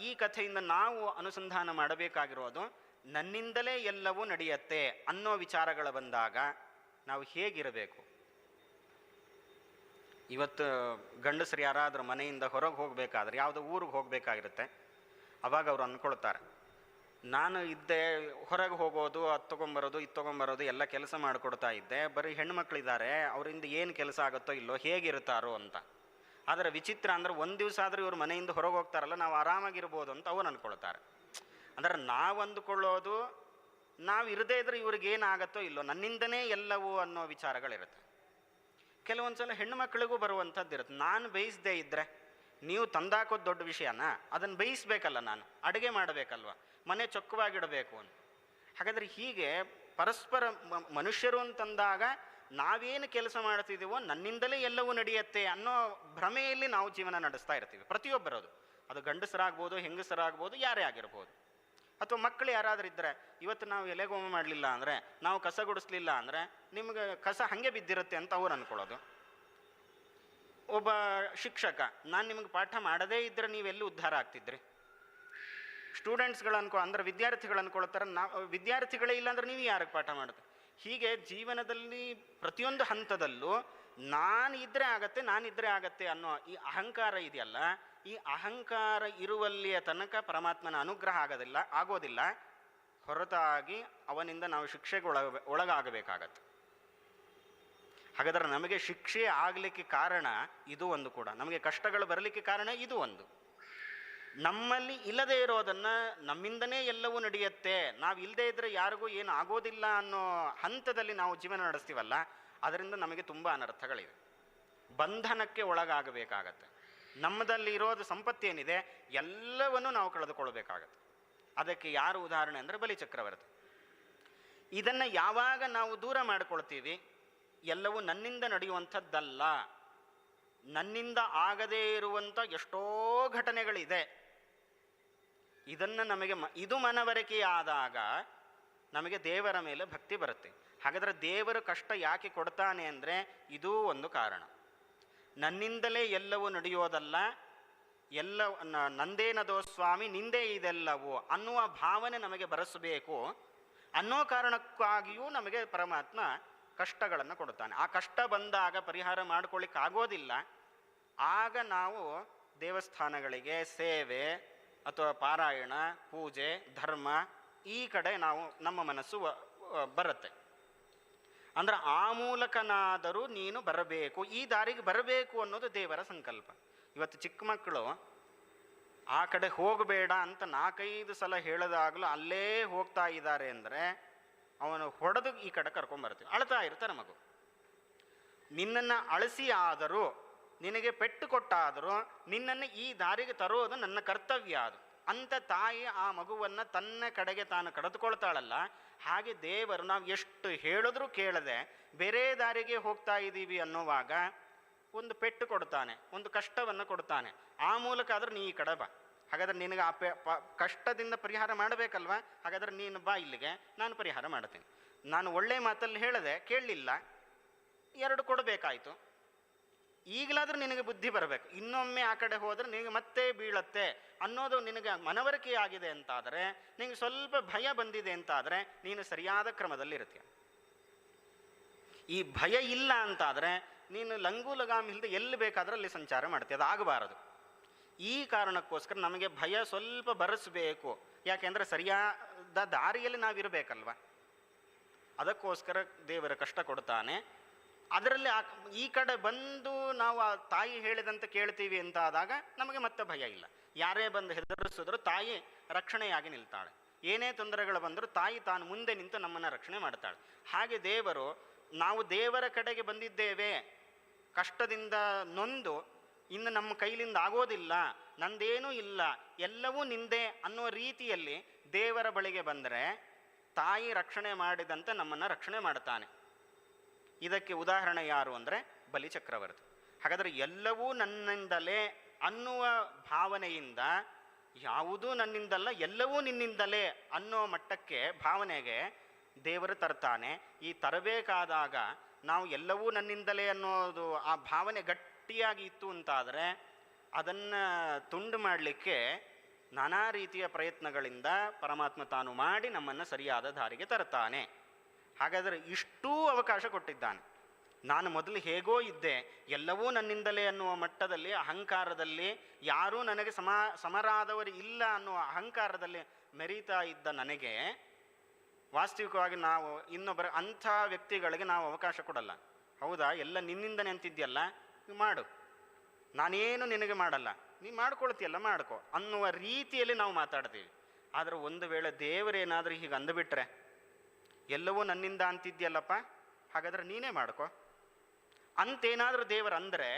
ಈ ಕಥೆಯಿಂದ ನಾವು ಅನುಸಂಧಾನ ಮಾಡಬೇಕಾಗಿರೋದು ನನ್ನಿಂದಲೇ ಎಲ್ಲವೂ ನಡೆಯುತ್ತೆ ಅನ್ನೋ ವಿಚಾರಗಳು ಬಂದಾಗ ನಾವು ಹೇಗಿರಬೇಕು? ಇವತ್ತು ಗಂಡಸರು ಯಾರಾದರೂ ಮನೆಯಿಂದ ಹೊರಗೆ ಹೋಗಬೇಕಾದ್ರೆ, ಯಾವುದೋ ಊರಿಗೆ ಹೋಗಬೇಕಾಗಿರುತ್ತೆ, ಅವಾಗ ಅವರು ಅಂದ್ಕೊಳ್ತಾರೆ. ನಾನು ಇದ್ದೆ ಹೊರಗೆ ಹೋಗೋದು, ಅದು ತೊಗೊಂಬರೋದು, ಇದು ತೊಗೊಂಬರೋದು ಎಲ್ಲ ಕೆಲಸ ಮಾಡಿಕೊಡ್ತಾ ಇದ್ದೆ. ಬರೀ ಹೆಣ್ಮಕ್ಳಿದ್ದಾರೆ ಅವರಿಂದ ಏನು ಕೆಲಸ ಆಗುತ್ತೋ ಇಲ್ಲೋ, ಹೇಗಿರುತ್ತಾರೋ ಅಂತ. ಆದರೆ ವಿಚಿತ್ರ ಅಂದ್ರೆ ಒಂದು ದಿವಸ ಆದರೂ ಇವ್ರು ಮನೆಯಿಂದ ಹೊರಗೆ ಹೋಗ್ತಾರಲ್ಲ, ನಾವು ಆರಾಮಾಗಿರ್ಬೋದು ಅಂತ ಅವನು ಅಂದ್ಕೊಳ್ತಾರೆ ಅಂದ್ರೆ ನಾವು ಅಂದುಕೊಳ್ಳೋದು, ನಾವು ಇರದೇ ಇದ್ರೆ ಇವ್ರಿಗೆ ಏನಾಗತ್ತೋ ಇಲ್ಲೋ, ನನ್ನಿಂದನೇ ಎಲ್ಲವೂ ಅನ್ನೋ ವಿಚಾರಗಳಿರುತ್ತೆ. ಕೆಲವೊಂದು ಸಲ ಹೆಣ್ಣು ಮಕ್ಕಳಿಗೂ ಬರುವಂಥದ್ದು ಇರುತ್ತೆ. ನಾನು ಬೇಯಿಸದೇ ಇದ್ದರೆ ನೀವು ತಂದಾಕೋದು ದೊಡ್ಡ ವಿಷಯನ? ಅದನ್ನು ಬೇಯಿಸ್ಬೇಕಲ್ಲ ನಾನು, ಅಡುಗೆ ಮಾಡಬೇಕಲ್ವ? ಮನೆ ಚೊಕ್ಕವಾಗಿಡಬೇಕು ಅಂತ. ಹಾಗಾದರೆ ಹೀಗೆ ಪರಸ್ಪರ ಮನುಷ್ಯರು ಅಂತಂದಾಗ ನಾವೇನು ಕೆಲಸ ಮಾಡ್ತಿದ್ದೀವೋ ನನ್ನಿಂದಲೇ ಎಲ್ಲವೂ ನಡೆಯುತ್ತೆ ಅನ್ನೋ ಭ್ರಮೆಯಲ್ಲಿ ನಾವು ಜೀವನ ನಡೆಸ್ತಾ ಇರ್ತೀವಿ. ಪ್ರತಿಯೊಬ್ಬರದು. ಅದು ಗಂಡಸರಾಗ್ಬೋದು, ಹೆಂಗಸರಾಗ್ಬೋದು, ಯಾರೇ ಆಗಿರ್ಬೋದು. ಅಥವಾ ಮಕ್ಕಳು ಯಾರಾದರೂ ಇದ್ದರೆ ಇವತ್ತು ನಾವು ಎಲೆಗೋಮ ಮಾಡಲಿಲ್ಲ ಅಂದರೆ, ನಾವು ಕಸ ಗುಡಿಸ್ಲಿಲ್ಲ ಅಂದರೆ, ನಿಮಗೆ ಕಸ ಹಾಗೆ ಬಿದ್ದಿರುತ್ತೆ ಅಂತ ಅವ್ರು ಅಂದ್ಕೊಳ್ಳೋದು ಒಬ್ಬ ಶಿಕ್ಷಕ, ನಾನು ನಿಮಗೆ ಪಾಠ ಮಾಡದೇ ಇದ್ದರೆ ನೀವೆಲ್ಲಿ ಉದ್ಧಾರ ಆಗ್ತಿದ್ರಿ? ಸ್ಟೂಡೆಂಟ್ಸ್ಗಳು ಅನ್ಕೊ, ಅಂದ್ರೆ ವಿದ್ಯಾರ್ಥಿಗಳು ಅನ್ಕೊಳ್ತಾರೆ ನಾವು ವಿದ್ಯಾರ್ಥಿಗಳೇ ಇಲ್ಲ ಅಂದ್ರೆ ನೀವು ಯಾರಿಗೆ ಪಾಠ ಮಾಡುತ್ತೆ ಹೀಗೆ ಜೀವನದಲ್ಲಿ ಪ್ರತಿಯೊಂದು ಹಂತದಲ್ಲೂ ನಾನು ಇದ್ರೆ ಆಗತ್ತೆ, ನಾನಿದ್ರೆ ಆಗತ್ತೆ ಅನ್ನೋ ಈ ಅಹಂಕಾರ ಇದೆಯಲ್ಲ, ಈ ಅಹಂಕಾರ ಇರುವಲ್ಲಿಯ ತನಕ ಪರಮಾತ್ಮನ ಅನುಗ್ರಹ ಆಗೋದಿಲ್ಲ ಆಗೋದಿಲ್ಲ. ಹೊರತಾಗಿ ಅವನಿಂದ ನಾವು ಶಿಕ್ಷೆಗೆ ಒಳಗ ಒಳಗಾಗಬೇಕಾಗತ್ತೆ. ಹಾಗಾದರೆ ನಮಗೆ ಶಿಕ್ಷೆ ಆಗಲಿಕ್ಕೆ ಕಾರಣ ಇದು ಒಂದು ಕೂಡ. ನಮಗೆ ಕಷ್ಟಗಳು ಬರಲಿಕ್ಕೆ ಕಾರಣ ಇದು ಒಂದು. ನಮ್ಮಲ್ಲಿ ಇಲ್ಲದೇ ಇರೋದನ್ನು ನಮ್ಮಿಂದನೇ ಎಲ್ಲವೂ ನಡೆಯುತ್ತೆ. ನಾವು ಇಲ್ಲದೇ ಇದ್ದರೆ ಯಾರಿಗೂ ಏನು ಆಗೋದಿಲ್ಲ ಅನ್ನೋ ಹಂತದಲ್ಲಿ ನಾವು ಜೀವನ ನಡೆಸ್ತೀವಲ್ಲ, ಅದರಿಂದ ನಮಗೆ ತುಂಬ ಅನರ್ಥಗಳಿವೆ. ಬಂಧನಕ್ಕೆ ಒಳಗಾಗಬೇಕಾಗತ್ತೆ. ನಮ್ಮದಲ್ಲಿ ಇರೋದು ಸಂಪತ್ತೇನಿದೆ, ಎಲ್ಲವನ್ನೂ ನಾವು ಕಳೆದುಕೊಳ್ಬೇಕಾಗತ್ತೆ. ಅದಕ್ಕೆ ಯಾರು ಉದಾಹರಣೆ ಅಂದರೆ ಬಲಿ ಚಕ್ರವರ್ತಿ. ಇದನ್ನು ಯಾವಾಗ ನಾವು ದೂರ ಮಾಡಿಕೊಳ್ತೀವಿ, ಎಲ್ಲವೂ ನನ್ನಿಂದ ನಡೆಯುವಂಥದ್ದಲ್ಲ. ನನ್ನಿಂದ ಆಗದೇ ಇರುವಂಥ ಎಷ್ಟೋ ಘಟನೆಗಳಿದೆ. ಇದನ್ನು ನಮಗೆ ಮ, ಇದು ಮನವರಿಕೆಯಾದಾಗ ನಮಗೆ ದೇವರ ಮೇಲೆ ಭಕ್ತಿ ಬರುತ್ತೆ. ಹಾಗಾದರೆ ದೇವರು ಕಷ್ಟ ಯಾಕೆ ಕೊಡ್ತಾನೆ ಅಂದರೆ ಇದೂ ಒಂದು ಕಾರಣ. ನನ್ನಿಂದಲೇ ಎಲ್ಲವೂ ನಡೆಯೋದಲ್ಲ, ಎಲ್ಲ ನಂದೇನದೋ ಸ್ವಾಮಿ, ನಿಂದೇ ಇದೆಲ್ಲವೋ ಅನ್ನುವ ಭಾವನೆ ನಮಗೆ ಬರೆಸಬೇಕು ಅನ್ನೋ ಕಾರಣಕ್ಕಾಗಿಯೂ ನಮಗೆ ಪರಮಾತ್ಮ ಕಷ್ಟಗಳನ್ನು ಕೊಡುತ್ತಾನೆ. ಆ ಕಷ್ಟ ಬಂದಾಗ ಪರಿಹಾರ ಮಾಡ್ಕೊಳ್ಳಿಕ್ಕಾಗೋದಿಲ್ಲ. ಆಗ ನಾವು ದೇವಸ್ಥಾನಗಳಿಗೆ ಸೇವೆ ಅಥವಾ ಪಾರಾಯಣ, ಪೂಜೆ, ಧರ್ಮ ಈ ಕಡೆ ನಾವು ನಮ್ಮ ಮನಸ್ಸು ಬರುತ್ತೆ. ಅಂದ್ರೆ ಆ ಮೂಲಕನಾದರೂ ನೀನು ಬರಬೇಕು. ಈ ದಾರಿಗೆ ಬರಬೇಕು ಅನ್ನೋದು ದೇವರ ಸಂಕಲ್ಪ. ಇವತ್ತು ಚಿಕ್ಕ ಮಕ್ಕಳು, ಆ ಕಡೆ ಹೋಗಬೇಡ ಅಂತ ನಾಲ್ಕೈದು ಸಲ ಹೇಳಿದಾಗಲೂ ಅಲ್ಲೇ ಹೋಗ್ತಾ ಇದ್ದಾರೆ ಅಂದರೆ ಅವನು ಹೊಡೆದು ಈ ಕಡೆ ಕರ್ಕೊಂಬರ್ತೀವಿ. ಅಳ್ತಾ ಇರ್ತಾರೆ ಮಗು. ನಿನ್ನನ್ನು ಅಳಿಸಿ ಆದರೂ ನಿನಗೆ ಪೆಟ್ಟು ಕೊಟ್ಟಾದರೂ ನಿನ್ನನ್ನು ಈ ದಾರಿಗೆ ತರೋದು ನನ್ನ ಕರ್ತವ್ಯ ಅದು. ಅಂತ ತಾಯಿ ಆ ಮಗುವನ್ನು ತನ್ನ ಕಡೆಗೆ ತಾನು ಕಳೆದುಕೊಳ್ತಾಳಲ್ಲ ಹಾಗೆ ದೇವರು ನಾವು ಎಷ್ಟು ಹೇಳಿದ್ರೂ ಕೇಳದೆ ಬೇರೆ ದಾರಿಗೆ ಹೋಗ್ತಾ ಇದ್ದೀವಿ ಅನ್ನುವಾಗ ಒಂದು ಪೆಟ್ಟು ಕೊಡ್ತಾನೆ, ಒಂದು ಕಷ್ಟವನ್ನು ಕೊಡ್ತಾನೆ. ಆ ಮೂಲಕ ಆದ್ರೆ ನೀ ಈ ಕಡೆ ಹಾಗಾದ್ರೆ ನಿನಗೆ ಆ ಪೆ ಪ ಕಷ್ಟದಿಂದ ಪರಿಹಾರ ಮಾಡಬೇಕಲ್ವಾ? ಹಾಗಾದ್ರೆ ನೀನು ಬಾ ಇಲ್ಲಿಗೆ, ನಾನು ಪರಿಹಾರ ಮಾಡ್ತೀನಿ. ನಾನು ಒಳ್ಳೆ ಮಾತಲ್ಲಿ ಹೇಳಿದೆ ಕೇಳಲಿಲ್ಲ, ಎರಡು ಕೊಡಬೇಕಾಯ್ತು. ಈಗಲಾದ್ರೂ ನಿನಗೆ ಬುದ್ಧಿ ಬರಬೇಕು. ಇನ್ನೊಮ್ಮೆ ಆ ಕಡೆ ಹೋದರೆ ನಿನಗೆ ಮತ್ತೆ ಬೀಳತ್ತೆ. ಅನ್ನೋದು ನಿನಗೆ ಮನವರಿಕೆ ಆಗಿದೆ ಅಂತಾದರೆ ನಿನಗೆ ಸ್ವಲ್ಪ ಭಯ ಬಂದಿದೆ ಅಂತಾದರೆ ನೀನು ಸರಿಯಾದ ಕ್ರಮದಲ್ಲಿ ಇರ್ತೀಯ ಈ ಭಯ ಇಲ್ಲ ಅಂತಾದರೆ ನೀನು ಲಂಗು ಲಗಾಮ್ ಇಲ್ಲದೆ ಎಲ್ಲಿ ಬೇಕಾದರೂ ಅಲ್ಲಿ ಸಂಚಾರ ಮಾಡ್ತೀಯ. ಅದಾಗಬಾರದು ಈ ಕಾರಣಕ್ಕೋಸ್ಕರ ನಮಗೆ ಭಯ ಸ್ವಲ್ಪ ಬರೆಸಬೇಕು. ಯಾಕೆಂದರೆ ಸರಿಯಾದ ದಾರಿಯಲ್ಲಿ ನಾವಿರಬೇಕಲ್ವ? ಅದಕ್ಕೋಸ್ಕರ ದೇವರ ಕಷ್ಟ ಕೊಡ್ತಾನೆ. ಅದರಲ್ಲಿ ಈ ಕಡೆ ಬಂದು ನಾವು ಆ ತಾಯಿ ಹೇಳಿದಂತೆ ಕೇಳ್ತೀವಿ ಅಂತ ಆದಾಗ ನಮಗೆ ಮತ್ತೆ ಭಯ ಇಲ್ಲ. ಯಾರೇ ಬಂದು ಹೆದರಿಸಿದ್ರು ತಾಯಿ ರಕ್ಷಣೆಯಾಗಿ ನಿಲ್ತಾಳೆ. ಏನೇ ತೊಂದರೆಗಳು ಬಂದರೂ ತಾಯಿ ತಾನು ಮುಂದೆ ನಿಂತು ನಮ್ಮನ್ನು ರಕ್ಷಣೆ ಮಾಡ್ತಾಳೆ. ಹಾಗೆ ದೇವರು, ನಾವು ದೇವರ ಕಡೆಗೆ ಬಂದಿದ್ದೇವೆ, ಕಷ್ಟದಿಂದ ನೊಂದು, ಇನ್ನು ನಮ್ಮ ಕೈಲಿಂದ ಆಗೋದಿಲ್ಲ, ನಂದೇನೂ ಇಲ್ಲ, ಎಲ್ಲವೂ ನಿಂದೆ ಅನ್ನೋ ರೀತಿಯಲ್ಲಿ ದೇವರ ಬಳಿಗೆ ಬಂದರೆ ತಾಯಿ ರಕ್ಷಣೆ ಮಾಡಿದಂತೆ ನಮ್ಮನ್ನು ರಕ್ಷಣೆ ಮಾಡ್ತಾನೆ. ಇದಕ್ಕೆ ಉದಾಹರಣೆ ಯಾರು ಅಂದರೆ ಬಲಿಚಕ್ರವರ್ತಿ. ಹಾಗಾದರೆ ಎಲ್ಲವೂ ನನ್ನಿಂದಲೇ ಅನ್ನುವ ಭಾವನೆಯಿಂದ, ಯಾವುದೂ ನನ್ನಿಂದಲ್ಲ, ಎಲ್ಲವೂ ನಿನ್ನಿಂದಲೇ ಅನ್ನೋ ಮಟ್ಟಕ್ಕೆ ಭಾವನೆಗೆ ದೇವರು ತರ್ತಾನೆ. ಈ ತರಬೇಕಾದಾಗ ನಾವು ಎಲ್ಲವೂ ನನ್ನಿಂದಲೇ ಅನ್ನೋದು ಆ ಭಾವನೆ ಗಟ್ಟಿಯಾಗಿ ಇತ್ತು ಅಂತಾದರೆ ಅದನ್ನು ತುಂಡು ಮಾಡಲಿಕ್ಕೆ ನಾನಾ ರೀತಿಯ ಪ್ರಯತ್ನಗಳಿಂದ ಪರಮಾತ್ಮ ತಾನು ಮಾಡಿ ನಮ್ಮನ್ನು ಸರಿಯಾದ ದಾರಿಗೆ ತರ್ತಾನೆ. ಹಾಗಾದರೆ ಇಷ್ಟೂ ಅವಕಾಶ ಕೊಟ್ಟಿದ್ದಾನೆ. ನಾನು ಮೊದಲು ಹೇಗೋ ಇದ್ದೆ, ಎಲ್ಲವೂ ನನ್ನಿಂದಲೇ ಅನ್ನುವ ಮಟ್ಟದಲ್ಲಿ, ಅಹಂಕಾರದಲ್ಲಿ, ಯಾರೂ ನನಗೆ ಸಮ, ಸಮರಾದವರು ಇಲ್ಲ ಅನ್ನುವ ಅಹಂಕಾರದಲ್ಲಿ ಮೆರೀತಾ ಇದ್ದ ನನಗೆ, ವಾಸ್ತವಿಕವಾಗಿ ನಾವು ಇನ್ನೊಬ್ಬರ ಅಂಥ ವ್ಯಕ್ತಿಗಳಿಗೆ ನಾವು ಅವಕಾಶ ಕೊಡಲ್ಲ. ಹೌದಾ, ಎಲ್ಲ ನಿನ್ನಿಂದನೇ ಅಂತಿದ್ಯಲ್ಲ ನೀವು ಮಾಡು. ನಾನೇನು ನಿನಗೆ ಮಾಡಲ್ಲ? ನೀನು ಮಾಡ್ಕೊಳ್ತೀಯಲ್ಲ, ಮಾಡ್ಕೊ ಅನ್ನುವ ರೀತಿಯಲ್ಲಿ ನಾವು ಮಾತಾಡ್ತೀವಿ. ಆದರೆ ಒಂದು ವೇಳೆ ದೇವರೇನಾದರೂ ಹೀಗೆ ಅಂದುಬಿಟ್ರೆ ಎಲ್ಲವೂ ನನ್ನಿಂದ ಅಂತಿದ್ಯಲ್ಲಪ್ಪ? ಹಾಗಾದ್ರೆ ನೀನೇ ಮಾಡ್ಕೊ. ಅಂತೇನಾದರೂ ದೇವರು ಅಂದರೆ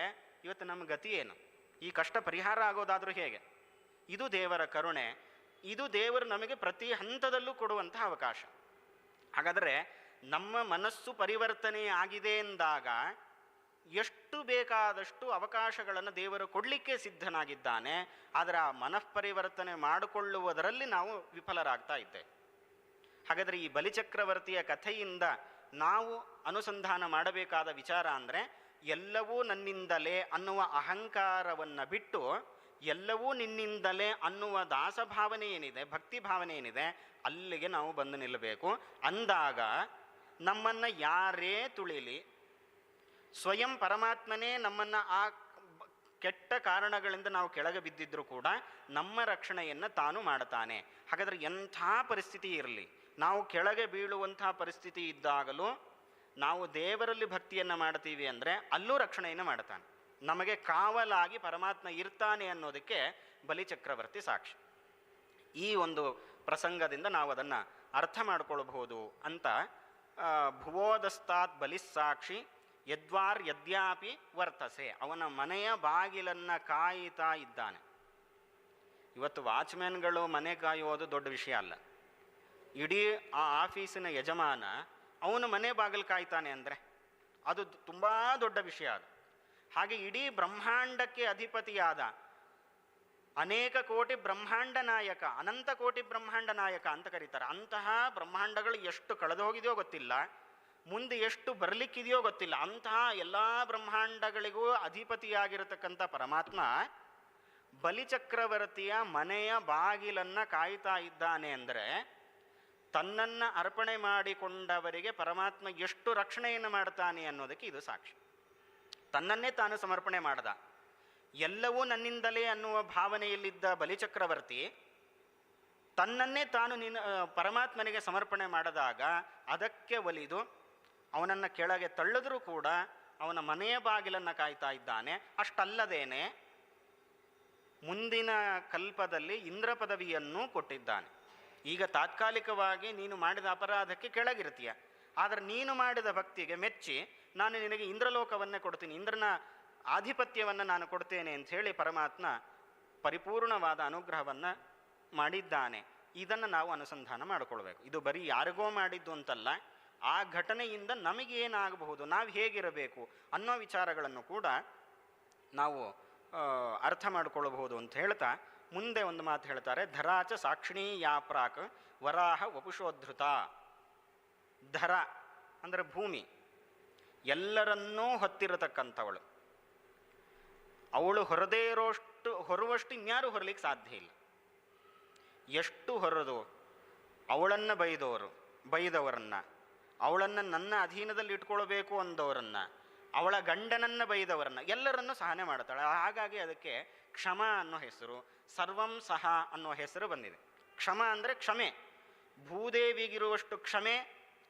ಇವತ್ತು ನಮ್ಮ ಗತಿ ಏನು? ಈ ಕಷ್ಟ ಪರಿಹಾರ ಆಗೋದಾದರೂ ಹೇಗೆ? ಇದು ದೇವರ ಕರುಣೆ, ಇದು ದೇವರು ನಮಗೆ ಪ್ರತಿ ಹಂತದಲ್ಲೂ ಕೊಡುವಂತಹ ಅವಕಾಶ. ಹಾಗಾದರೆ ನಮ್ಮ ಮನಸ್ಸು ಪರಿವರ್ತನೆ ಆಗಿದೆ ಎಂದಾಗ ಎಷ್ಟು ಬೇಕಾದಷ್ಟು ಅವಕಾಶಗಳನ್ನು ದೇವರು ಕೊಡಲಿಕ್ಕೆ ಸಿದ್ಧನಾಗಿದ್ದಾನೆ, ಆದರೆ ಆ ಮನಃಪರಿವರ್ತನೆ ಮಾಡಿಕೊಳ್ಳುವುದರಲ್ಲಿ ನಾವು ವಿಫಲರಾಗ್ತಾ ಇದ್ದೇವೆ. ಹಾಗಾದರೆ ಈ ಬಲಿಚಕ್ರವರ್ತಿಯ ಕಥೆಯಿಂದ ನಾವು ಅನುಸಂಧಾನ ಮಾಡಬೇಕಾದ ವಿಚಾರ ಅಂದರೆ, ಎಲ್ಲವೂ ನನ್ನಿಂದಲೇ ಅನ್ನುವ ಅಹಂಕಾರವನ್ನು ಬಿಟ್ಟು, ಎಲ್ಲವೂ ನಿನ್ನಿಂದಲೇ ಅನ್ನುವ ದಾಸಭಾವನೆ ಏನಿದೆ ಭಕ್ತಿ ಭಾವನೆ ಏನಿದೆ, ಅಲ್ಲಿಗೆ ನಾವು ಬಂದು ನಿಲ್ಲಬೇಕು. ಅಂದಾಗ ನಮ್ಮನ್ನು ಯಾರೇ ತುಳಿಲಿ, ಸ್ವಯಂ ಪರಮಾತ್ಮನೇ ನಮ್ಮನ್ನು ಆ ಕೆಟ್ಟ ಕಾರಣಗಳಿಂದ ನಾವು ಕೆಳಗೆ ಬಿದ್ದಿದ್ರೂ ಕೂಡ ನಮ್ಮ ರಕ್ಷಣೆಯನ್ನು ತಾನು ಮಾಡುತ್ತಾನೆ ಹಾಗಾದರೆ ಎಂಥ ಪರಿಸ್ಥಿತಿ ಇರಲಿ? ನಾವು ಕೆಳಗೆ ಬೀಳುವಂತಹ ಪರಿಸ್ಥಿತಿ ಇದ್ದಾಗಲೂ ನಾವು ದೇವರಲ್ಲಿ ಭಕ್ತಿಯನ್ನು ಮಾಡ್ತೀವಿ ಅಂದರೆ ಅಲ್ಲೂ ರಕ್ಷಣೆಯನ್ನು ಮಾಡ್ತಾನೆ. ನಮಗೆ ಕಾವಲಾಗಿ ಪರಮಾತ್ಮ ಇರ್ತಾನೆ ಅನ್ನೋದಕ್ಕೆ ಬಲಿಚಕ್ರವರ್ತಿ ಸಾಕ್ಷಿ. ಈ ಒಂದು ಪ್ರಸಂಗದಿಂದ ನಾವು ಅದನ್ನು ಅರ್ಥ ಮಾಡ್ಕೊಳ್ಬಹುದು ಅಂತ ಭುವೋದಸ್ತಾತ್ ಬಲಿಸ್ಸಾಕ್ಷಿ ಯದ್ವಾರ್ ಯದ್ಯಾಪಿ ವರ್ತಸೆ, ಅವನ ಮನೆಯ ಬಾಗಿಲನ್ನು ಕಾಯಿತಾ ಇದ್ದಾನೆ. ಇವತ್ತು ವಾಚ್ಮ್ಯಾನ್ಗಳು ಮನೆ ಕಾಯುವುದು ದೊಡ್ಡ ವಿಷಯ ಅಲ್ಲ. ಇಡೀ ಆ ಆಫೀಸಿನ ಯಜಮಾನ ಅವನು ಮನೆ ಬಾಗಿಲು ಕಾಯ್ತಾನೆ ಅಂದರೆ ಅದು ತುಂಬ ದೊಡ್ಡ ವಿಷಯ ಅದು. ಹಾಗೆ ಇಡೀ ಬ್ರಹ್ಮಾಂಡಕ್ಕೆ ಅಧಿಪತಿಯಾದ ಅನೇಕ ಕೋಟಿ ಬ್ರಹ್ಮಾಂಡ ನಾಯಕ, ಅನಂತ ಕೋಟಿ ಬ್ರಹ್ಮಾಂಡ ನಾಯಕ ಅಂತ ಕರೀತಾರೆ. ಅಂತಹ ಬ್ರಹ್ಮಾಂಡಗಳು ಎಷ್ಟು ಕಳೆದು ಹೋಗಿದೆಯೋ ಗೊತ್ತಿಲ್ಲ, ಮುಂದೆ ಎಷ್ಟು ಬರಲಿಕ್ಕಿದೆಯೋ ಗೊತ್ತಿಲ್ಲ. ಅಂತಹ ಎಲ್ಲ ಬ್ರಹ್ಮಾಂಡಗಳಿಗೂ ಅಧಿಪತಿಯಾಗಿರತಕ್ಕಂಥ ಪರಮಾತ್ಮ ಬಲಿಚಕ್ರವರ್ತಿಯ ಮನೆಯ ಬಾಗಿಲನ್ನು ಕಾಯ್ತಾ ಇದ್ದಾನೆ ಅಂದರೆ ತನ್ನನ್ನು ಅರ್ಪಣೆ ಮಾಡಿಕೊಂಡವರಿಗೆ ಪರಮಾತ್ಮ ಎಷ್ಟು ರಕ್ಷಣೆಯನ್ನು ಮಾಡ್ತಾನೆ ಅನ್ನೋದಕ್ಕೆ ಇದು ಸಾಕ್ಷಿ. ತನ್ನನ್ನೇ ತಾನು ಸಮರ್ಪಣೆ ಮಾಡ್ದ. ಎಲ್ಲವೂ ನನ್ನಿಂದಲೇ ಅನ್ನುವ ಭಾವನೆಯಲ್ಲಿದ್ದ ಬಲಿಚಕ್ರವರ್ತಿ ತನ್ನನ್ನೇ ತಾನು ನಿನ್ನ ಪರಮಾತ್ಮನಿಗೆ ಸಮರ್ಪಣೆ ಮಾಡಿದಾಗ ಅದಕ್ಕೆ ಒಲಿದು ಅವನನ್ನು ಕೆಳಗೆ ತಳ್ಳಿದ್ರೂ ಕೂಡ ಅವನ ಮನೆಯ ಬಾಗಿಲನ್ನು ಕಾಯ್ತಾ ಇದ್ದಾನೆ. ಅಷ್ಟಲ್ಲದೇನೆ ಮುಂದಿನ ಕಲ್ಪದಲ್ಲಿ ಇಂದ್ರ ಪದವಿಯನ್ನು ಕೊಟ್ಟಿದ್ದಾನೆ. ಈಗ ತಾತ್ಕಾಲಿಕವಾಗಿ ನೀನು ಮಾಡಿದ ಅಪರಾಧಕ್ಕೆ ಕೆಳಗಿರ್ತೀಯ ಆದರೆ ನೀನು ಮಾಡಿದ ಭಕ್ತಿಗೆ ಮೆಚ್ಚಿ ನಾನು ನಿನಗೆ ಇಂದ್ರಲೋಕವನ್ನೇ ಕೊಡ್ತೀನಿ, ಇಂದ್ರನ ಆಧಿಪತ್ಯವನ್ನು ನಾನು ಕೊಡ್ತೇನೆ ಹೇಳಿ ಪರಮಾತ್ಮ ಪರಿಪೂರ್ಣವಾದ ಅನುಗ್ರಹವನ್ನು ಮಾಡಿದ್ದಾನೆ. ಇದನ್ನು ನಾವು ಅನುಸಂಧಾನ ಮಾಡಿಕೊಳ್ಬೇಕು. ಇದು ಬರೀ ಯಾರಿಗೋ ಮಾಡಿದ್ದು ಅಂತಲ್ಲ, ಆ ಘಟನೆಯಿಂದ ನಮಗೇನಾಗಬಹುದು ನಾವು ಹೇಗಿರಬೇಕು ಅನ್ನೋ ವಿಚಾರಗಳನ್ನು ಕೂಡ ನಾವು ಅರ್ಥ ಮಾಡಿಕೊಳ್ಳಬಹುದು ಅಂತ ಹೇಳ್ತಾ ಮುಂದೆ ಒಂದು ಮಾತು ಹೇಳ್ತಾರೆ, ಧರಾಚ ಸಾಕ್ಷಿಣೀ ಯಾಪ್ರಾಕ್ ವರಾಹ ವಪುಷೋದ್ಧೃತ. ಧರ ಅಂದರೆ ಭೂಮಿ. ಎಲ್ಲರನ್ನೂ ಹೊತ್ತಿರತಕ್ಕಂಥವಳು. ಅವಳು ಹೊರದೇ ಇರೋಷ್ಟು, ಹೊರುವಷ್ಟು ಇನ್ಯಾರು ಹೊರಲಿಕ್ಕೆ ಸಾಧ್ಯ ಇಲ್ಲ. ಎಷ್ಟು ಹೊರದು ಅವಳನ್ನು ಬೈದವರು ಬೈದವರನ್ನು, ಅವಳನ್ನು ನನ್ನ ಅಧೀನದಲ್ಲಿ ಇಟ್ಕೊಳ್ಬೇಕು ಅಂದವರನ್ನ, ಅವಳ ಗಂಡನನ್ನು ಬೈದವರನ್ನು ಎಲ್ಲರನ್ನೂ ಸಹನೆ ಮಾಡ್ತಾಳೆ. ಹಾಗಾಗಿ ಅದಕ್ಕೆ ಕ್ಷಮ ಅನ್ನೋ ಹೆಸರು ಸರ್ವಂ ಸಹ ಅನ್ನೋ ಹೆಸರು ಬಂದಿದೆ. ಕ್ಷಮ ಅಂದರೆ ಕ್ಷಮೆ. ಭೂದೇವಿಗಿರುವಷ್ಟು ಕ್ಷಮೆ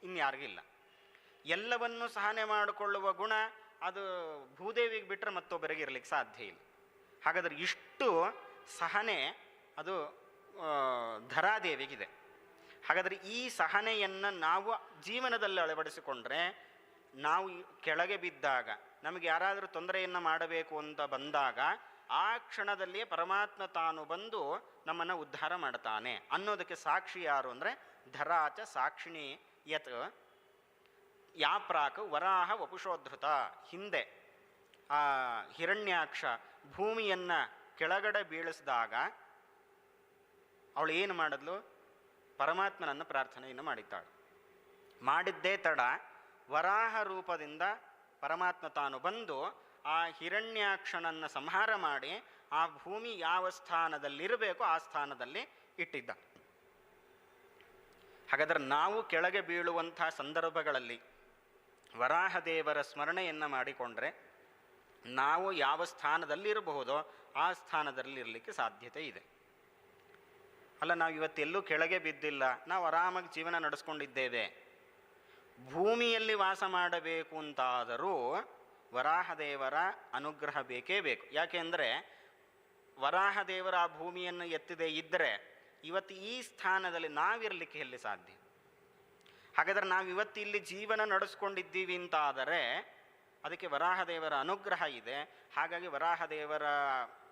ಇನ್ಯಾರಿಗಿಲ್ಲ ಎಲ್ಲವನ್ನು ಸಹನೆ ಮಾಡಿಕೊಳ್ಳುವ ಗುಣ ಅದು ಭೂದೇವಿಗೆ ಬಿಟ್ಟರೆ ಮತ್ತೊಬ್ಬರಿಗೆ ಇರಲಿಕ್ಕೆ ಸಾಧ್ಯ ಇಲ್ಲ. ಹಾಗಾದರೆ ಇಷ್ಟು ಸಹನೆ ಅದು ಧರಾದೇವಿಗಿದೆ. ಹಾಗಾದರೆ ಈ ಸಹನೆಯನ್ನು ನಾವು ಜೀವನದಲ್ಲಿ ಅಳವಡಿಸಿಕೊಂಡ್ರೆ, ನಾವು ಕೆಳಗೆ ಬಿದ್ದಾಗ, ನಮಗೆ ಯಾರಾದರೂ ತೊಂದರೆಯನ್ನು ಮಾಡಬೇಕು ಅಂತ ಬಂದಾಗ ಆ ಕ್ಷಣದಲ್ಲಿ ಪರಮಾತ್ಮ ತಾನು ಬಂದು ನಮ್ಮನ್ನು ಉದ್ಧಾರ ಮಾಡ್ತಾನೆ ಅನ್ನೋದಕ್ಕೆ ಸಾಕ್ಷಿ ಯಾರು ಅಂದರೆ ಧರಾಚ ಸಾಕ್ಷಿಣಿ ಯತ್ ಯಾಪ್ರಾಕ್ ವರಾಹ ವಪುಷೋದ್ಧೃತ. ಹಿಂದೆ ಆ ಹಿರಣ್ಯಾಕ್ಷ ಭೂಮಿಯನ್ನು ಕೆಳಗಡೆ ಬೀಳಿಸಿದಾಗ ಅವಳು ಏನು ಮಾಡಿದ್ಲು? ಪರಮಾತ್ಮನನ್ನು ಪ್ರಾರ್ಥನೆಯನ್ನು ಮಾಡಿದ್ದಾಳು. ಮಾಡಿದ್ದೇ ತಡ ವರಾಹ ರೂಪದಿಂದ ಪರಮಾತ್ಮ ತಾನು ಬಂದು ಆ ಹಿರಣ್ಯಾಕ್ಷನನ್ನು ಸಂಹಾರ ಮಾಡಿ ಆ ಭೂಮಿ ಯಾವ ಸ್ಥಾನದಲ್ಲಿರಬೇಕೋ ಆ ಸ್ಥಾನದಲ್ಲಿ ಇಟ್ಟಿದ್ದ. ಹಾಗಾದರೆ ನಾವು ಕೆಳಗೆ ಬೀಳುವಂಥ ಸಂದರ್ಭಗಳಲ್ಲಿ ವರಾಹದೇವರ ಸ್ಮರಣೆಯನ್ನು ಮಾಡಿಕೊಂಡ್ರೆ ನಾವು ಯಾವ ಸ್ಥಾನದಲ್ಲಿರಬಹುದೋ ಆ ಸ್ಥಾನದಲ್ಲಿ ಇರಲಿಕ್ಕೆ ಸಾಧ್ಯತೆ ಇದೆ. ಅಲ್ಲ, ನಾವು ಇವತ್ತೆಲ್ಲೂ ಕೆಳಗೆ ಬಿದ್ದಿಲ್ಲ, ನಾವು ಆರಾಮಾಗಿ ಜೀವನ ನಡೆಸ್ಕೊಂಡಿದ್ದೇವೆ. ಭೂಮಿಯಲ್ಲಿ ವಾಸ ಮಾಡಬೇಕು ಅಂತಾದರೂ ವರಾಹದೇವರ ಅನುಗ್ರಹ ಬೇಕೇ ಬೇಕು. ಯಾಕೆಂದರೆ ವರಾಹದೇವರ ಆ ಭೂಮಿಯನ್ನು ಎತ್ತಿದೆ ಇದ್ದರೆ ಇವತ್ತು ಈ ಸ್ಥಾನದಲ್ಲಿ ನಾವಿರಲಿಕ್ಕೆ ಎಲ್ಲಿ ಸಾಧ್ಯ? ಹಾಗಾದರೆ ನಾವು ಇವತ್ತು ಇಲ್ಲಿ ಜೀವನ ನಡೆಸ್ಕೊಂಡಿದ್ದೀವಿ ಅಂತಾದರೆ ಅದಕ್ಕೆ ವರಾಹದೇವರ ಅನುಗ್ರಹ ಇದೆ. ಹಾಗಾಗಿ ವರಾಹದೇವರ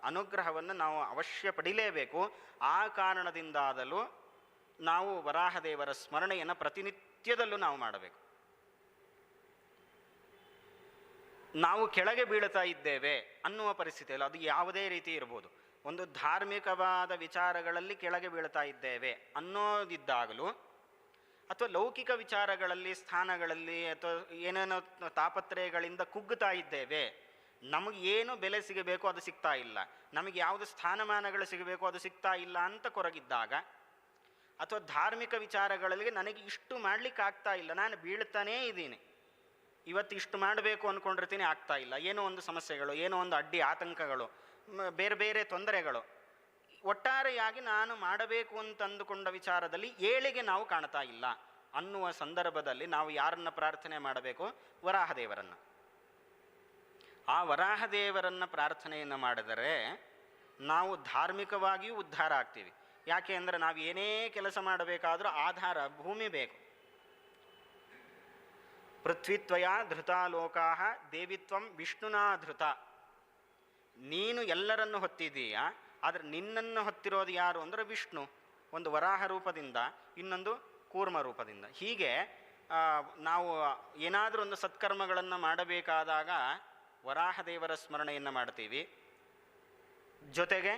ಅನುಗ್ರಹವನ್ನು ನಾವು ಅವಶ್ಯ ಪಡಿಲೇಬೇಕು. ಆ ಕಾರಣದಿಂದಾದಲೂ ನಾವು ವರಾಹದೇವರ ಸ್ಮರಣೆಯನ್ನು ಪ್ರತಿನಿತ್ಯದಲ್ಲೂ ನಾವು ಮಾಡಬೇಕು. ನಾವು ಕೆಳಗೆ ಬೀಳ್ತಾ ಇದ್ದೇವೆ ಅನ್ನುವ ಪರಿಸ್ಥಿತಿಯಲ್ಲಿ ಅದು ಯಾವುದೇ ರೀತಿ ಇರ್ಬೋದು. ಒಂದು ಧಾರ್ಮಿಕವಾದ ವಿಚಾರಗಳಲ್ಲಿ ಕೆಳಗೆ ಬೀಳ್ತಾ ಇದ್ದೇವೆ ಅನ್ನೋದಿದ್ದಾಗಲೂ ಅಥವಾ ಲೌಕಿಕ ವಿಚಾರಗಳಲ್ಲಿ, ಸ್ಥಾನಗಳಲ್ಲಿ ಅಥವಾ ಏನೇನೋ ತಾಪತ್ರಯಗಳಿಂದ ಕುಗ್ಗುತ್ತಾ ಇದ್ದೇವೆ, ನಮಗೆ ಏನು ಬೆಲೆ ಸಿಗಬೇಕು ಅದು ಸಿಗ್ತಾ ಇಲ್ಲ. ನಮಗೆ ಯಾವುದು ಸ್ಥಾನಮಾನಗಳು ಸಿಗಬೇಕು ಅದು ಸಿಗ್ತಾ ಇಲ್ಲ ಅಂತ ಕೊರಗಿದ್ದಾಗ ಅಥವಾ ಧಾರ್ಮಿಕ ವಿಚಾರಗಳಲ್ಲಿ ನನಗೆ ಇಷ್ಟು ಮಾಡ್ಲಿಕ್ಕೆ ಆಗ್ತಾ ಇಲ್ಲ, ನಾನು ಬೀಳ್ತಾನೇ ಇದ್ದೀನಿ. ಇವತ್ತು ಇಷ್ಟು ಮಾಡಬೇಕು ಅಂದ್ಕೊಂಡಿರ್ತೀನಿ ಆಗ್ತಾ ಇಲ್ಲ. ಏನೋ ಒಂದು ಸಮಸ್ಯೆಗಳು, ಏನೋ ಒಂದು ಅಡ್ಡಿ, ಆತಂಕಗಳು ಬೇರೆ ಬೇರೆ ತೊಂದರೆಗಳು. ಒಟ್ಟಾರೆಯಾಗಿ ನಾನು ಮಾಡಬೇಕು ಅಂತ ಅಂದುಕೊಂಡ ವಿಚಾರದಲ್ಲಿ ಏಳಿಗೆ ನಾವು ಕಾಣ್ತಾ ಇಲ್ಲ. ಅನ್ನುವ ಸಂದರ್ಭದಲ್ಲಿ ನಾವು ಯಾರನ್ನ ಪ್ರಾರ್ಥನೆ ಮಾಡಬೇಕು? ವರಾಹದೇವರನ್ನು. ಆ ವರಾಹದೇವರನ್ನು ಪ್ರಾರ್ಥನೆಯನ್ನು ಮಾಡಿದರೆ ನಾವು ಧಾರ್ಮಿಕವಾಗಿಯೂ ಉದ್ಧಾರ ಆಗ್ತೀವಿ. ಯಾಕೆ ಅಂದರೆ ನಾವು ಏನೇ ಕೆಲಸ ಮಾಡಬೇಕಾದರೂ ಆಧಾರ ಭೂಮಿ ಬೇಕು. ಪೃಥ್ವಿತ್ವಯ ಧೃತಾಲೋಕಾ ದೇವಿತ್ವಂ ವಿಷ್ಣುನಾ ಧೃತ. ನೀನು ಎಲ್ಲರನ್ನು ಹೊತ್ತಿದ್ದೀಯಾ? ಆದರೆ ನಿನ್ನನ್ನು ಹೊತ್ತಿರೋದು ಯಾರು ಅಂದರೆ ವಿಷ್ಣು. ಒಂದು ವರಾಹ ರೂಪದಿಂದ, ಇನ್ನೊಂದು ಕೂರ್ಮ ರೂಪದಿಂದ. ಹೀಗೆ ನಾವು ಏನಾದರೂ ಒಂದು ಸತ್ಕರ್ಮಗಳನ್ನು ಮಾಡಬೇಕಾದಾಗ ವರಾಹ ದೇವರ ಸ್ಮರಣೆಯನ್ನು ಮಾಡ್ತೀವಿ. ಜೊತೆಗೆ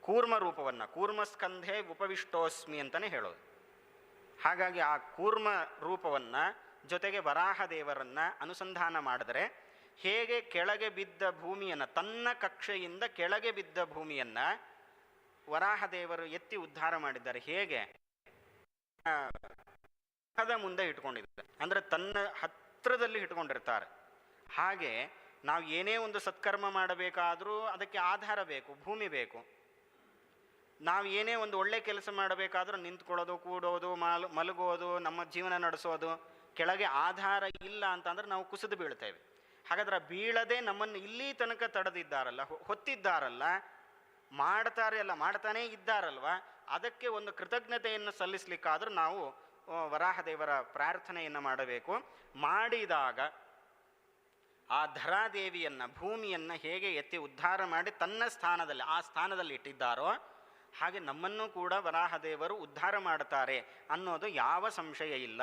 ಕೂರ್ಮ ರೂಪವನ್ನು ಕೂರ್ಮಸ್ಕಂಧೆ ಉಪವಿಷ್ಟೋಸ್ಮಿ ಅಂತಲೇ ಹೇಳೋದು. ಹಾಗಾಗಿ ಆ ಕೂರ್ಮ ರೂಪವನ್ನು ಜೊತೆಗೆ ವರಾಹ ದೇವರನ್ನ ಅನುಸಂಧಾನ ಮಾಡಿದರೆ ಹೇಗೆ ಕೆಳಗೆ ಬಿದ್ದ ಭೂಮಿಯನ್ನು, ತನ್ನ ಕಕ್ಷೆಯಿಂದ ಕೆಳಗೆ ಬಿದ್ದ ಭೂಮಿಯನ್ನು ವರಾಹದೇವರು ಎತ್ತಿ ಉದ್ಧಾರ ಮಾಡಿದ್ದಾರೆ. ಹೇಗೆ? ಮುಂದೆ ಇಟ್ಕೊಂಡಿದ್ದಾರೆ. ಅಂದರೆ ತನ್ನ ಹತ್ತಿರದಲ್ಲಿ ಇಟ್ಕೊಂಡಿರ್ತಾರೆ. ಹಾಗೆ ನಾವು ಏನೇ ಒಂದು ಸತ್ಕರ್ಮ ಮಾಡಬೇಕಾದರೂ ಅದಕ್ಕೆ ಆಧಾರ ಬೇಕು, ಭೂಮಿ ಬೇಕು. ನಾವು ಏನೇ ಒಂದು ಒಳ್ಳೆ ಕೆಲಸ ಮಾಡಬೇಕಾದ್ರೂ ನಿಂತ್ಕೊಳ್ಳೋದು, ಕೂಡೋದು, ಮಲ್, ಮಲಗೋದು, ನಮ್ಮ ಜೀವನ ನಡೆಸೋದು ಕೆಳಗೆ ಆಧಾರ ಇಲ್ಲ ಅಂತಂದ್ರೆ ನಾವು ಕುಸಿದು ಬೀಳ್ತೇವೆ. ಹಾಗಾದ್ರೆ ಬೀಳದೆ ನಮ್ಮನ್ನು ಇಲ್ಲಿ ತನಕ ತಡೆದಿದ್ದಾರಲ್ಲ ಹೊತ್ತಿದ್ದಾರಲ್ಲ, ಮಾಡ್ತಾರೆ ಅಲ್ಲ, ಮಾಡ್ತಾನೇ ಇದ್ದಾರಲ್ವ, ಅದಕ್ಕೆ ಒಂದು ಕೃತಜ್ಞತೆಯನ್ನು ಸಲ್ಲಿಸ್ಲಿಕ್ಕಾದ್ರೂ ನಾವು ವರಾಹದೇವರ ಪ್ರಾರ್ಥನೆಯನ್ನು ಮಾಡಬೇಕು. ಮಾಡಿದಾಗ ಆ ಧರಾದೇವಿಯನ್ನು, ಭೂಮಿಯನ್ನು ಹೇಗೆ ಎತ್ತಿ ಉದ್ಧಾರ ಮಾಡಿ ತನ್ನ ಸ್ಥಾನದಲ್ಲಿ, ಆ ಸ್ಥಾನದಲ್ಲಿ ಇಟ್ಟಿದ್ದಾರೋ, ಹಾಗೆ ನಮ್ಮನ್ನು ಕೂಡ ವರಾಹದೇವರು ಉದ್ಧಾರ ಮಾಡುತ್ತಾರೆ ಅನ್ನೋದು ಯಾವ ಸಂಶಯ ಇಲ್ಲ.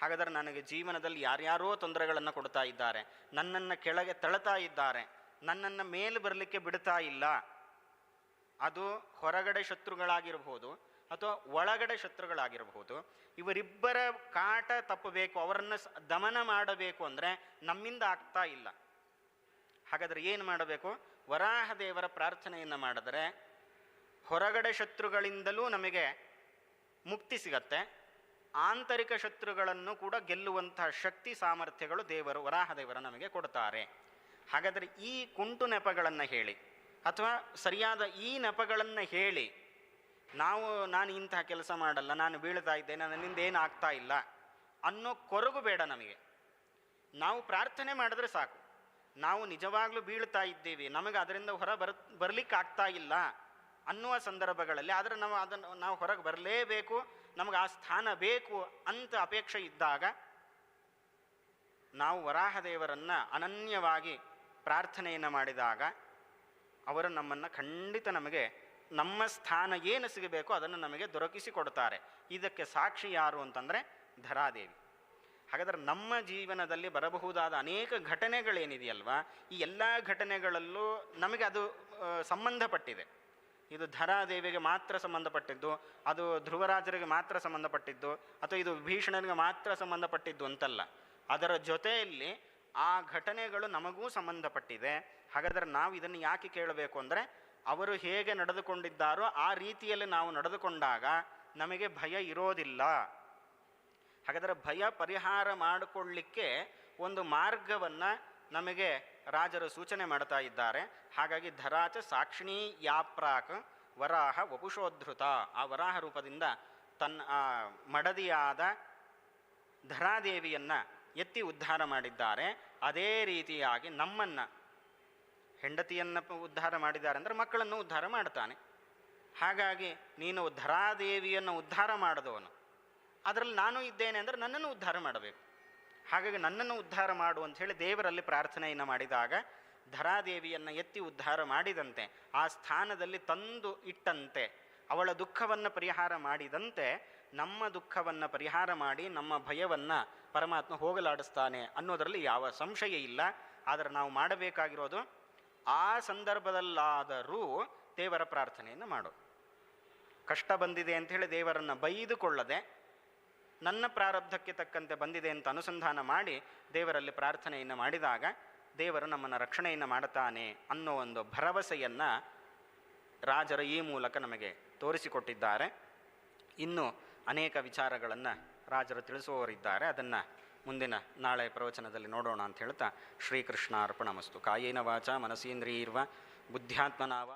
ಹಾಗಾದರೆ ನನಗೆ ಜೀವನದಲ್ಲಿ ಯಾರ್ಯಾರೋ ತೊಂದರೆಗಳನ್ನು ಕೊಡ್ತಾ ಇದ್ದಾರೆ, ನನ್ನನ್ನು ಕೆಳಗೆ ತಳ್ತಾ ಇದ್ದಾರೆ, ನನ್ನನ್ನು ಮೇಲೆ ಬರಲಿಕ್ಕೆ ಬಿಡ್ತಾ ಇಲ್ಲ. ಅದು ಹೊರಗಡೆ ಶತ್ರುಗಳಾಗಿರಬಹುದು ಅಥವಾ ಒಳಗಡೆ ಶತ್ರುಗಳಾಗಿರಬಹುದು. ಇವರಿಬ್ಬರ ಕಾಟ ತಪ್ಪಬೇಕು, ಅವರನ್ನು ದಮನ ಮಾಡಬೇಕು ಅಂದರೆ ನಮ್ಮಿಂದ ಆಗ್ತಾ ಇಲ್ಲ. ಹಾಗಾದರೆ ಏನು ಮಾಡಬೇಕು? ವರಾಹ ದೇವರ ಪ್ರಾರ್ಥನೆಯನ್ನು ಮಾಡಿದರೆ ಹೊರಗಡೆ ಶತ್ರುಗಳಿಂದಲೂ ನಮಗೆ ಮುಕ್ತಿ ಸಿಗತ್ತೆ. ಆಂತರಿಕ ಶತ್ರುಗಳನ್ನು ಕೂಡ ಗೆಲ್ಲುವಂತಹ ಶಕ್ತಿ ಸಾಮರ್ಥ್ಯಗಳು ದೇವರು, ವರಾಹದೇವರು ನಮಗೆ ಕೊಡ್ತಾರೆ. ಹಾಗಾದರೆ ಈ ಕುಂಟು ನೆಪಗಳನ್ನು ಹೇಳಿ, ಅಥವಾ ಸರಿಯಾದ ಈ ನೆಪಗಳನ್ನು ಹೇಳಿ, ನಾವು, ನಾನು ಇಂತಹ ಕೆಲಸ ಮಾಡಲ್ಲ, ನಾನು ಬೀಳ್ತಾ ಇದ್ದೇನೆ ನನ್ನಿಂದ ಏನು ಆಗ್ತಾ ಇಲ್ಲ ಅನ್ನೋ ಕೊರಗು ಬೇಡ ನಮಗೆ. ನಾವು ಪ್ರಾರ್ಥನೆ ಮಾಡಿದ್ರೆ ಸಾಕು. ನಾವು ನಿಜವಾಗ್ಲೂ ಬೀಳ್ತಾ ಇದ್ದೀವಿ, ನಮಗೆ ಅದರಿಂದ ಹೊರ ಬರ ಬರ್ಲಿಕ್ಕೆ ಆಗ್ತಾ ಇಲ್ಲ ಅನ್ನುವ ಸಂದರ್ಭಗಳಲ್ಲಿ, ಆದರೆ ನಾವು ಅದನ್ನು, ನಾವು ಹೊರಗೆ ಬರಲೇಬೇಕು. ನಮಗೆ ಆ ಸ್ಥಾನ ಬೇಕು ಅಂತ ಅಪೇಕ್ಷೆ ಇದ್ದಾಗ ನಾವು ವರಾಹದೇವರನ್ನು ಅನನ್ಯವಾಗಿ ಪ್ರಾರ್ಥನೆಯನ್ನು ಮಾಡಿದಾಗ ಅವರು ನಮ್ಮನ್ನು ಖಂಡಿತ ನಮಗೆ ನಮ್ಮ ಸ್ಥಾನ ಏನು ಸಿಗಬೇಕು ಅದನ್ನು ನಮಗೆ ದೊರಕಿಸಿ ಕೊಡ್ತಾರೆ. ಇದಕ್ಕೆ ಸಾಕ್ಷಿ ಯಾರು ಅಂತಂದರೆ ಧರಾದೇವಿ. ಹಾಗಾದರೆ ನಮ್ಮ ಜೀವನದಲ್ಲಿ ಬರಬಹುದಾದ ಅನೇಕ ಘಟನೆಗಳೇನಿದೆಯಲ್ವಾ? ಈ ಎಲ್ಲ ಘಟನೆಗಳಲ್ಲೂ ನಮಗೆ ಅದು ಸಂಬಂಧಪಟ್ಟಿದೆ. ಇದು ಧರಾದೇವಿಗೆ ಮಾತ್ರ ಸಂಬಂಧಪಟ್ಟಿದ್ದು, ಅದು ಧ್ರುವರಾಜರಿಗೆ ಮಾತ್ರ ಸಂಬಂಧಪಟ್ಟಿದ್ದು, ಅಥವಾ ಇದು ವಿಭೀಷಣನಿಗೆ ಮಾತ್ರ ಸಂಬಂಧಪಟ್ಟಿದ್ದು ಅಂತಲ್ಲ. ಅದರ ಜೊತೆಯಲ್ಲಿ ಆ ಘಟನೆಗಳು ನಮಗೂ ಸಂಬಂಧಪಟ್ಟಿದೆ. ಹಾಗಾದರೆ ನಾವು ಇದನ್ನು ಯಾಕೆ ಕೇಳಬೇಕು ಅಂದರೆ, ಅವರು ಹೇಗೆ ನಡೆದುಕೊಂಡಿದ್ದಾರೋ ಆ ರೀತಿಯಲ್ಲಿ ನಾವು ನಡೆದುಕೊಂಡಾಗ ನಮಗೆ ಭಯ ಇರೋದಿಲ್ಲ. ಹಾಗಾದರೆ ಭಯ ಪರಿಹಾರ ಮಾಡಿಕೊಳ್ಳಿಕ್ಕೆ ಒಂದು ಮಾರ್ಗವನ್ನು ನಮಗೆ ರಾಜರು ಸೂಚನೆ ಮಾಡ್ತಾ ಇದ್ದಾರೆ. ಹಾಗಾಗಿ ಧರಾಚ ಸಾಕ್ಷಿಣೀ ಯಾಪ್ರಾಕ್ ವರಾಹ ವಪುಷೋದ್ಧೃತ. ಆ ವರಾಹ ರೂಪದಿಂದ ತನ್ನ ಮಡದಿಯಾದ ಧರಾದೇವಿಯನ್ನು ಎತ್ತಿ ಉದ್ಧಾರ ಮಾಡಿದ್ದಾರೆ. ಅದೇ ರೀತಿಯಾಗಿ ನಮ್ಮನ್ನು ಹೆಂಡತಿಯನ್ನು ಉದ್ಧಾರ ಮಾಡಿದ್ದಾರೆ ಅಂದರೆ ಮಕ್ಕಳನ್ನು ಉದ್ಧಾರ ಮಾಡ್ತಾನೆ. ಹಾಗಾಗಿ ನೀನು ಧರಾದೇವಿಯನ್ನು ಉದ್ಧಾರ ಮಾಡಿದವನು. ಅದರಲ್ಲಿ ನಾನು ಇದ್ದೇನೆ ಅಂದರೆ ನನ್ನನ್ನು ಉದ್ಧಾರ ಮಾಡಬೇಕು. ಹಾಗಾಗಿ ನನ್ನನ್ನು ಉದ್ಧಾರ ಮಾಡು ಅಂತ ಹೇಳಿ ದೇವರಲ್ಲಿ ಪ್ರಾರ್ಥನೆಯನ್ನು ಮಾಡಿದಾಗ ಧರಾದೇವಿಯನ್ನು ಎತ್ತಿ ಉದ್ಧಾರ ಮಾಡಿದಂತೆ, ಆ ಸ್ಥಾನದಲ್ಲಿ ತಂದು ಇಟ್ಟಂತೆ, ಅವಳ ದುಃಖವನ್ನು ಪರಿಹಾರ ಮಾಡಿದಂತೆ, ನಮ್ಮ ದುಃಖವನ್ನು ಪರಿಹಾರ ಮಾಡಿ, ನಮ್ಮ ಭಯವನ್ನು ಪರಮಾತ್ಮ ಹೋಗಲಾಡಿಸ್ತಾನೆ ಅನ್ನೋದರಲ್ಲಿ ಯಾವ ಸಂಶಯ ಇಲ್ಲ. ಆದರೆ ನಾವು ಮಾಡಬೇಕಾಗಿರೋದು ಆ ಸಂದರ್ಭದಲ್ಲಾದರೂ ದೇವರ ಪ್ರಾರ್ಥನೆಯನ್ನು ಮಾಡು. ಕಷ್ಟ ಬಂದಿದೆ ಅಂಥೇಳಿ ದೇವರನ್ನು ಬೈದುಕೊಳ್ಳದೆ ನನ್ನ ಪ್ರಾರಬ್ಧಕ್ಕೆ ತಕ್ಕಂತೆ ಬಂದಿದೆ ಅಂತ ಅನುಸಂಧಾನ ಮಾಡಿ ದೇವರಲ್ಲಿ ಪ್ರಾರ್ಥನೆಯನ್ನು ಮಾಡಿದಾಗ ದೇವರು ನಮ್ಮನ್ನು ರಕ್ಷಣೆಯನ್ನು ಮಾಡುತ್ತಾನೆ ಅನ್ನೋ ಒಂದು ಭರವಸೆಯನ್ನು ರಾಜರು ಈ ಮೂಲಕ ನಮಗೆ ತೋರಿಸಿಕೊಟ್ಟಿದ್ದಾರೆ. ಇನ್ನು ಅನೇಕ ವಿಚಾರಗಳನ್ನು ರಾಜರು ತಿಳಿಸುವವರಿದ್ದಾರೆ. ಅದನ್ನು ಮುಂದಿನ ನಾಳೆ ಪ್ರವಚನದಲ್ಲಿ ನೋಡೋಣ ಅಂತ ಹೇಳ್ತಾ ಶ್ರೀಕೃಷ್ಣ ಅರ್ಪಣಮಸ್ತು ಕಾಯೇನ ವಾಚ ಮನಸೇಂದ್ರಿಯರ್ವ ಬುದ್ಧ್ಯಾತ್ಮನಾವ.